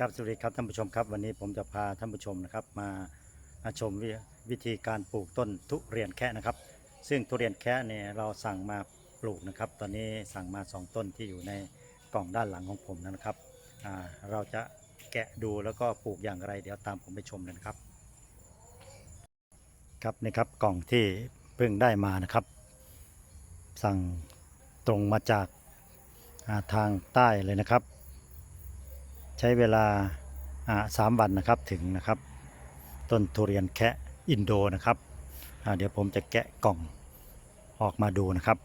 ครับสวัสดีครับท่านผู้ชมครับ วันนี้ผมจะพาท่านผู้ชมนะครับ มาชมวิวิธีการปลูกต้นทุเรียนแคะนะครับ ซึ่งทุเรียนแคะเนี่ยเราสั่งมาปลูกนะครับ ตอนนี้สั่งมา 2 ต้นที่อยู่ในกล่องด้านหลังของผมนะครับเราจะแกะดูแล้วก็ปลูกอย่างไร เดี๋ยวตามผมไปชมเลยนะครับ ครับนี่ครับกล่องที่เพิ่งได้มานะครับ สั่งตรงมาจากาทางใต้เลยนะครับ ใช้เวลาสามวันนะครับถึงนะครับ ต้นทุเรียนแคะอินโดนะครับเดี๋ยวผมจะแกะกล่องออกมาดูนะครับ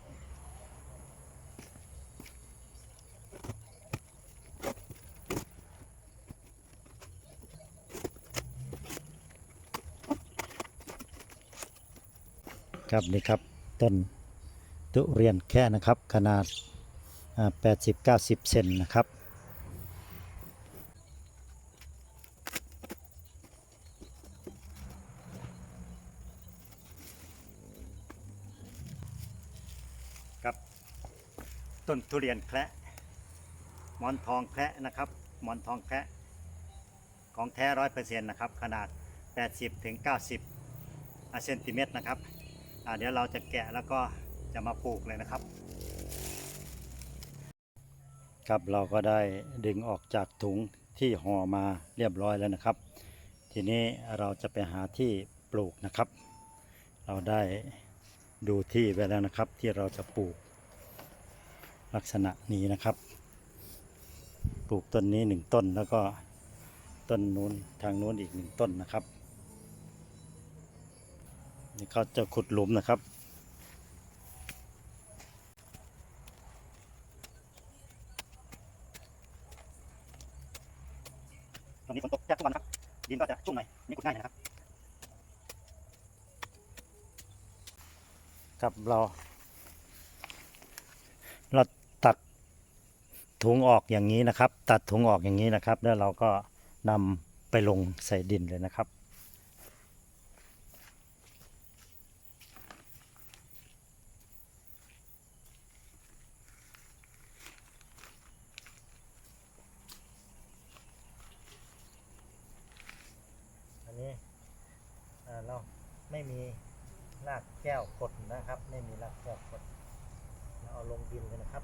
ครับนี่ครับต้นทุเรียนแค่นะครับขนาดอ่า80-90 เซนนะครับ ต้นทุเรียนแคระหมอนทองแคระนะครับ หมอนทองแคระของแท้ร้อยเปอร์เซ็นต์นะครับ ขนาด 80ถึง90เซนติเมตรนะครับอ่าเดี๋ยวเราจะแกะแล้วก็จะมาปลูกเลยนะครับ ครับเราก็ได้ดึงออกจากถุงที่ห่อมาเรียบร้อยแล้วนะครับ ทีนี้เราจะไปหาที่ปลูกนะครับ เราได้ดูที่ไว้แล้วนะครับที่เราจะปลูก ลักษณะนี้นะครับ ปลูกต้นนี้หนึ่งต้นแล้วก็ต้นนู้นทางนู้นอีกหนึ่งต้นนะครับนี่เขาจะขุดหลุมนะครับ ตอนนี้ฝนตกแทบทุกวันครับ ดินก็จะชุ่มหน่อยนี่ขุดง่ายนะครับ ครับเราเรา ถุงออกอย่างนี้นะครับ ตัดถุงออกอย่างนี้นะครับ แล้วเราก็นำไปลงใส่ดินเลยนะครับ อันนี้เอ่อเราไม่มีรากแก้วกดนะครับ ไม่มีรากแก้วกดเราเอาลงดินเลยนะครับ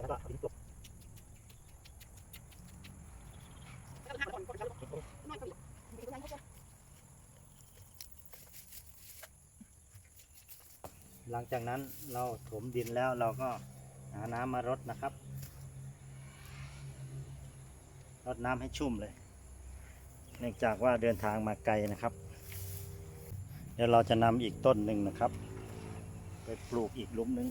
แล้วก็เอาดินกลบหลังจากนั้นเราถมดินแล้วเราก็หาน้ำมารดนะครับ รดน้ำให้ชุ่มเลย เนื่องจากว่าเดินทางมาไกลนะครับ เดี๋ยวเราจะนำอีกต้นหนึ่งนะครับ ไปปลูกอีกลุมหนึ่ง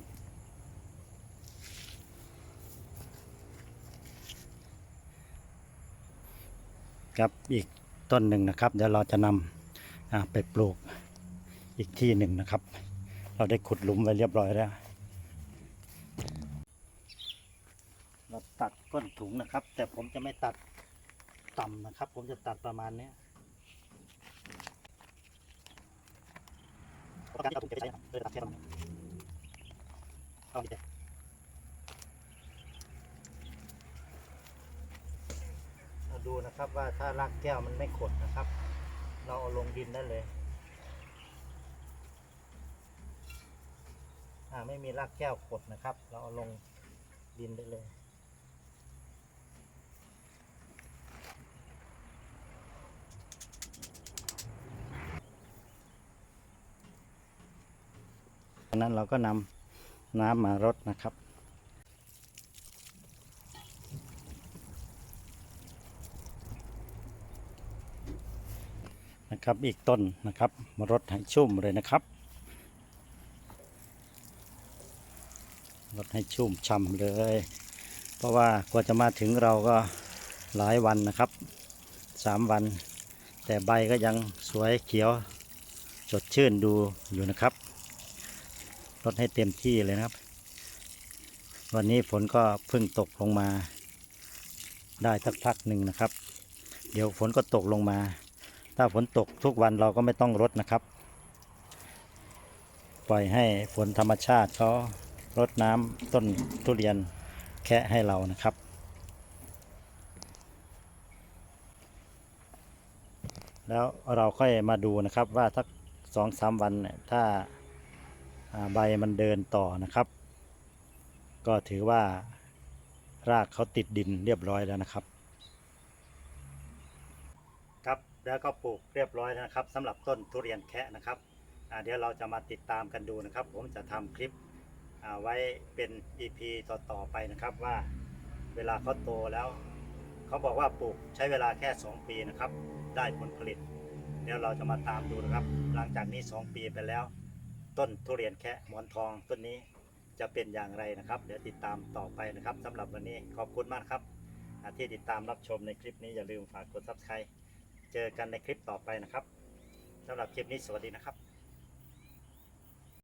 ครับอีกต้นหนึ่งนะครับ เดี๋ยวเราจะนำอ่าไปปลูกอีกที่หนึ่งนะครับ เราได้ขุดหลุมไว้เรียบร้อยแล้ว เราตัดก้นถุงนะครับ แต่ผมจะไม่ตัดต่ำนะครับ ผมจะตัดประมาณนี้การที่เอาถุงจะใช้นะครับเลยตัดแค่ประมาณนี้เอาดีเราดู นะครับว่าถ้ารากแก้วมันไม่ขดนะครับ เราเอาลงดินได้เลยอ่าไม่มีรากแก้วขดนะครับ เราเอาลงดินได้เลยจากนั้นเราก็นำน้ำมารดนะครับ นะครับ อีกต้นนะครับมารดให้ชุ่มเลยนะครับรดให้ชุ่มช่ำเลย เพราะว่ากว่าจะมาถึงเราก็หลายวันนะครับสามวัน แต่ใบก็ยังสวยเขียวสดชื่นดูอยู่นะครับลดให้เต็มที่เลยนะครับ วันนี้ฝนก็เพิ่งตกลงมา ได้สักพักหนึ่งนะครับ เดี๋ยวฝนก็ตกลงมา ถ้าฝนตกทุกวันเราก็ไม่ต้องรดนะครับ ปล่อยให้ฝนธรรมชาติเขารดน้ำต้นทุเรียนแคะให้เรานะครับแล้วเราค่อยมาดูนะครับว่าสักสองสามวันถ้าใบมันเดินต่อนะครับ ก็ถือว่ารากเขาติดดินเรียบร้อยแล้วนะครับ ครับ แล้วก็ปลูกเรียบร้อยแล้วนะครับสำหรับต้นทุเรียนแคะนะครับเดี๋ยวเราจะมาติดตามกันดูนะครับ ผมจะทำคลิปอ่าไว้เป็น EP ต่อๆไปนะครับว่าเวลาเขาโตแล้ว เขาบอกว่าปลูกใช้เวลาแค่ 2 ปีนะครับ ได้ผลผลิต เดี๋ยวเราจะมาตามดูนะครับ หลังจากนี้ 2 ปีไปแล้ว ต้นทุเรียนแคะหมอนทองต้นนี้จะเป็นอย่างไรนะครับ เดี๋ยวติดตามต่อไปนะครับสำหรับวันนี้ขอบคุณมากครับที่ติดตามรับชมในคลิปนี้อย่าลืมฝากกด subscribe เจอกันในคลิปต่อไปนะครับสำหรับคลิปนี้สวัสดีนะครับ